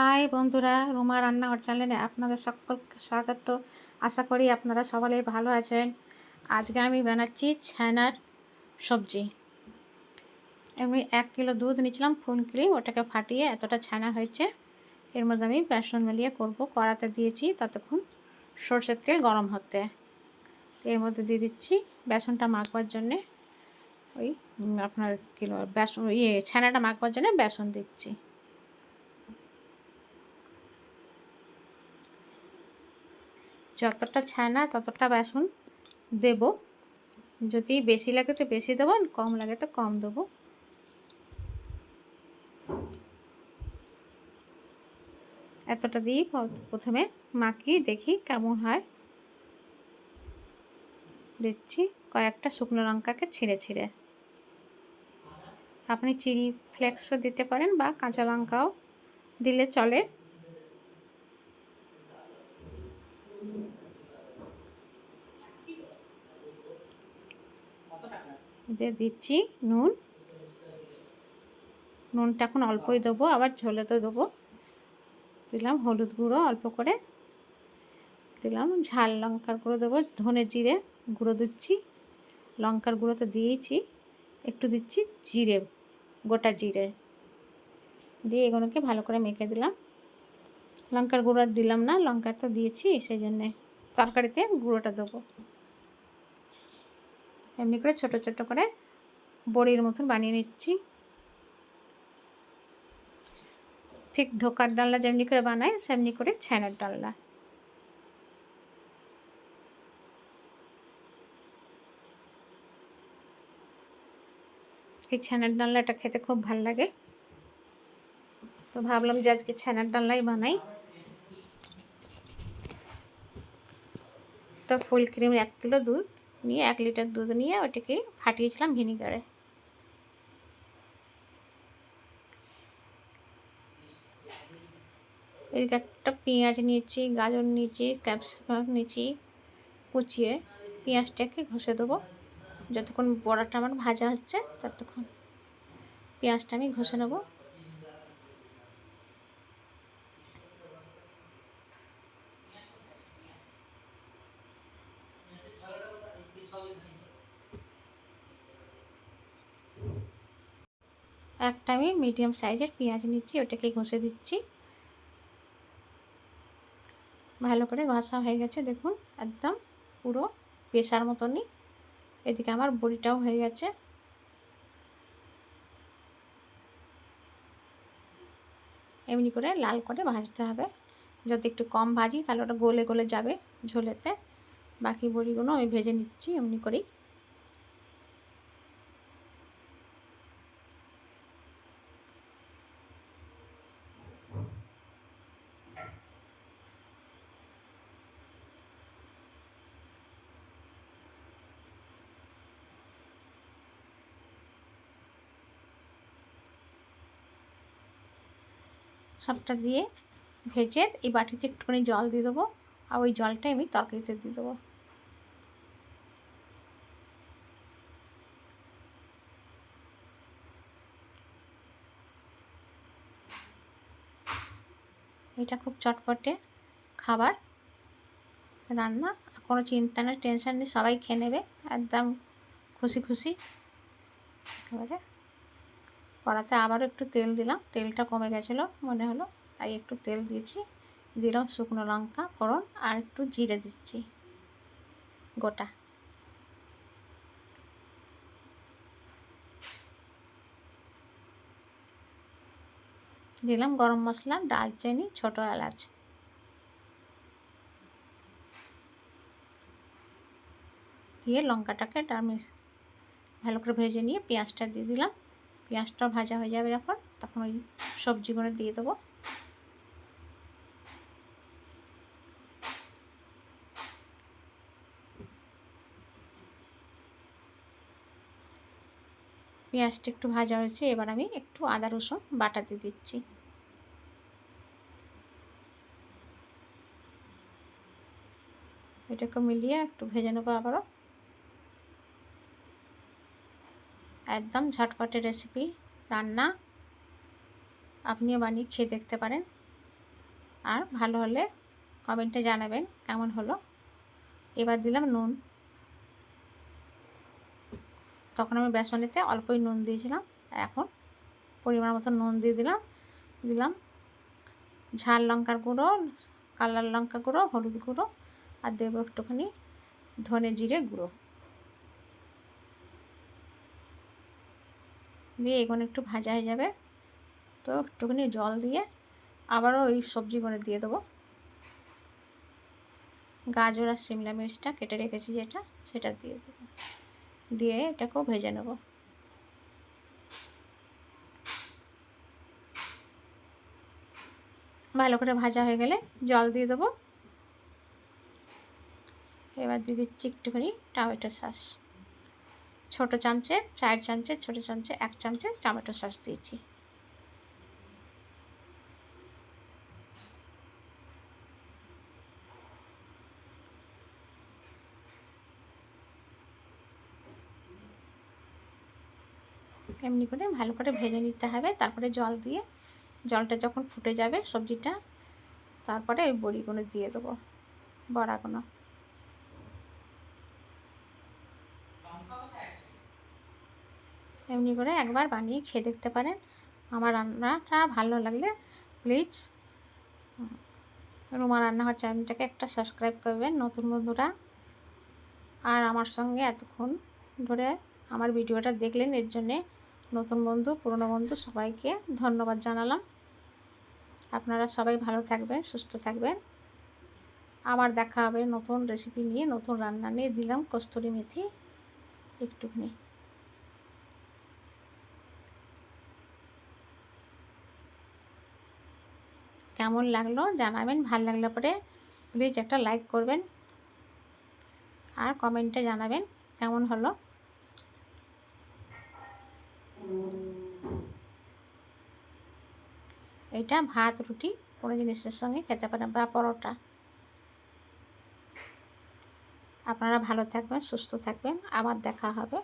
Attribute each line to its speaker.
Speaker 1: High বন্ধুরা, রুমা রান্নাঘর চ্যানেলে আপনাদের সকলকে স্বাগত। আশা করি আপনারা সবাই ভালো আছেন। আজকে আমি বানাচ্ছি ছানার সবজি। আমি এক কিলো দুধ নিয়েছিলাম ফুন ক্রিম ওটাকে ফাটিয়ে এতটা ছানা হয়েছে। এর মধ্যে আমি বেসন মিলিয়ে করব, কড়াতে দিয়েছি ততক্ষণ সর্ষের তেল গরম হতে। এর মধ্যে দিয়ে দিচ্ছি বেসনটা মাখবার জন্যে, ওই আপনার কিলো বেসন ইয়ে ছানাটা মাখবার জন্য বেসন দিচ্ছি। যতটা ছানা ততটা বেসন দেব। যদি বেশি লাগে তো বেশি দেবো কম লাগে তো কম দেবো। এতটা দিয়ে প্রথমে মাখিয়ে দেখি কেমন হয়। দিচ্ছি কয়েকটা শুকনো লঙ্কাকে ছিঁড়ে ছিঁড়ে। আপনি চিনি ফ্লেক্সও দিতে পারেন বা কাঁচা লঙ্কাও দিলে চলে। দিয়ে দিচ্ছি নুন। নুনটা এখন অল্পই দেবো, আবার ঝোলে তো দেবো। দিলাম হলুদ গুঁড়ো অল্প করে। দিলাম ঝাল লঙ্কার গুঁড়ো দেবো, ধনে জিরে গুঁড়ো দিচ্ছি। লঙ্কার গুঁড়ো তো দিয়েছি, একটু দিচ্ছি জিরে, গোটা জিরে। দিয়ে এগুলোকে ভালো করে মেখে দিলাম। লঙ্কার গুঁড়ো দিলাম না, লঙ্কার তো দিয়েছি, সেই জন্যে তরকারিতে গুঁড়োটা দেবো। এমনি করে ছোট ছোট করে বড়ির মতন বানিয়ে নিচ্ছি। ঠিক ঢোকার ডালনা যেমনি করে বানায়, সেমনি করে ছানার ডালনা। এই ছানার ডালনাটা খেতে খুব ভালো লাগে। তো ভাবলাম যে আজকে ছানার ডালনাই বানাই। তো ফুল ক্রিম এক কিলো দুধ। নিয়ে এক লিটার দুধ নিয়ে ওটাকে ফাটিয়েছিলাম ভিনিগারে। এদিকে একটা পেঁয়াজ নিয়েছি, গাজর নিয়েছি, ক্যাপসিকাম নিয়েছি, কুচিয়ে পেঁয়াজটাকে ঘষে দেবো। যতক্ষণ বড়াটা আমার ভাজা হচ্ছে, ততক্ষণ পেঁয়াজটা আমি ঘষে নেব। একটা আমি মিডিয়াম সাইজের পেঁয়াজ নিচ্ছি, ওটাকে ঘষে দিচ্ছি। ভালো করে ঘষা হয়ে গেছে, দেখুন, একদম পুরো পেশার মতনই। এদিকে আমার বড়িটাও হয়ে গেছে। এমনি করে লাল করে ভাজতে হবে। যদি একটু কম ভাজি, তাহলে ওটা গলে গলে যাবে ঝোলেতে। বাকি বড়িগুলো আমি ভেজে নিচ্ছি, এমনি করেই। সবটা দিয়ে ভেজে এই বাটিতে একটুখানি জল দিয়ে দেবো। আর ওই জলটাই আমি তরকারিতে দিয়ে দেবো। এটা খুব চটপটে খাবার। রান্না কোনো চিন্তা নেই, টেনশন নেই, সবাই খেয়ে নেবে। একদম খুশি খুশি। একেবারে। কড়াতে আবারও একটু তেল দিলাম। তেলটা কমে গেছিল মনে হলো। তাই একটু তেল দিয়েছি। দিলাম শুকনো লঙ্কা, ফোড়ন আর একটু জিরে দিচ্ছি। গোটা। দিলাম গরম মশলা ডালচিনি ছোটো এলাচ। দিয়ে লঙ্কাটাকে ভালো করে ভেজে নিয়ে পেঁয়াজটা দিয়ে দিলাম। পেঁয়াজটা ভাজা হয়ে যাবে যখন, তখন ওই সবজিগুলো দিয়ে দেবো। পেঁয়াজটা একটু ভাজা হয়েছে, এবার আমি একটু আদা, রসুন বাটা দিয়ে দিচ্ছি। এটাকে মিলিয়ে একটু ভেজে নেব আবারও। একদম ঝটপটে রেসিপি রান্না আপনিও বানিয়ে খেয়ে দেখতে পারেন। আর ভালো হলে কমেন্টে জানাবেন কেমন হলো। এবার দিলাম নুন। তখন আমি বেসনেতে অল্পই নুন দিয়েছিলাম। এখন পরিমাণ মতো নুন দিয়ে দিলাম। দিলাম ঝাল লঙ্কার গুঁড়ো, কালার লঙ্কা গুঁড়ো, হলুদ গুঁড়ো, আর দেবো একটুখানি ধনে জিরে গুঁড়ো। দিয়ে এগুলো একটু ভাজা হয়ে যাবে। তো একটুখানি জল দিয়ে আবারও ওই সবজিগুলো দিয়ে দেবো। গাজর আর শিমলা মির্চটা কেটে রেখেছি যেটা, সেটা দিয়ে দেবো। দিয়ে এটাকেও ভেজে নেব। ভালো করে ভাজা হয়ে গেলে জল দিয়ে দেবো। এবার দিয়ে দিচ্ছি একটুখানি টমেটো সস। ছোটো চামচে, চার চামচে, ছোট চামচে, এক চামচে টমেটো সস দিয়েছি। এমনি করে ভালো করে ভেজে নিতে হবে। তারপরে জল দিয়ে, জলটা যখন ফুটে যাবে সবজিটা, তারপরে ওই বড়িগুলো দিয়ে দেবো, বড়াগুলো। এমনি করে একবার বানিয়ে খেয়ে দেখতে পারেন। আমার রান্নাটা ভালো লাগলে প্লিজ রুমা রান্নাঘর চ্যানেলটাকে একটা সাবস্ক্রাইব করবেন, নতুন বন্ধুরা। আর আমার সঙ্গে এতক্ষণ ধরে আমার ভিডিওটা দেখলেন, এর জন্যে নতুন বন্ধু, পুরনো বন্ধু সবাইকে ধন্যবাদ জানালাম। আপনারা সবাই ভালো থাকবেন, সুস্থ থাকবেন। আবার দেখা হবে নতুন রেসিপি নিয়ে, নতুন রান্না নিয়ে, দিলাম কস্তুরি মেথি একটুখানি। কেমন লাগল জানাবেন, ভালো লাগলে পরে প্লিজ একটা লাইক করবেন আর কমেন্টে জানাবেন কেমন হলো। এটা ভাত, রুটি কোনো জিনিসের সঙ্গে খেতে পারেন বা পরোটা। আপনারা ভালো থাকবেন, সুস্থ থাকবেন, আবার দেখা হবে।